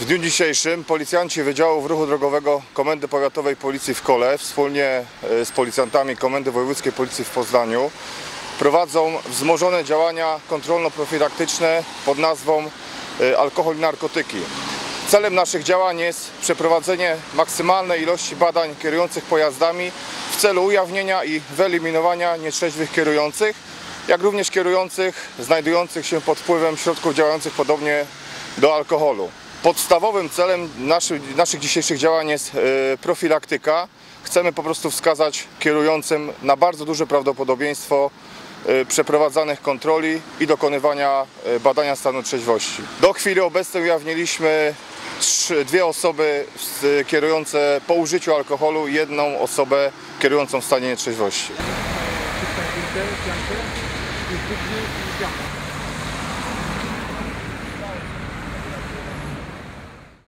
W dniu dzisiejszym policjanci Wydziału Ruchu Drogowego Komendy Powiatowej Policji w Kole wspólnie e, z policjantami Komendy Wojewódzkiej Policji w Poznaniu prowadzą wzmożone działania kontrolno-profilaktyczne pod nazwą e, alkohol i narkotyki. Celem naszych działań jest przeprowadzenie maksymalnej ilości badań kierujących pojazdami w celu ujawnienia i wyeliminowania nietrzeźwych kierujących, jak również kierujących znajdujących się pod wpływem środków działających podobnie do alkoholu. Podstawowym celem naszy, naszych dzisiejszych działań jest e, profilaktyka. Chcemy po prostu wskazać kierującym na bardzo duże prawdopodobieństwo e, przeprowadzanych kontroli i dokonywania e, badania stanu trzeźwości. Do chwili obecnej ujawniliśmy trzy, dwie osoby kierujące po użyciu alkoholu i jedną osobę kierującą w stanie nietrzeźwości.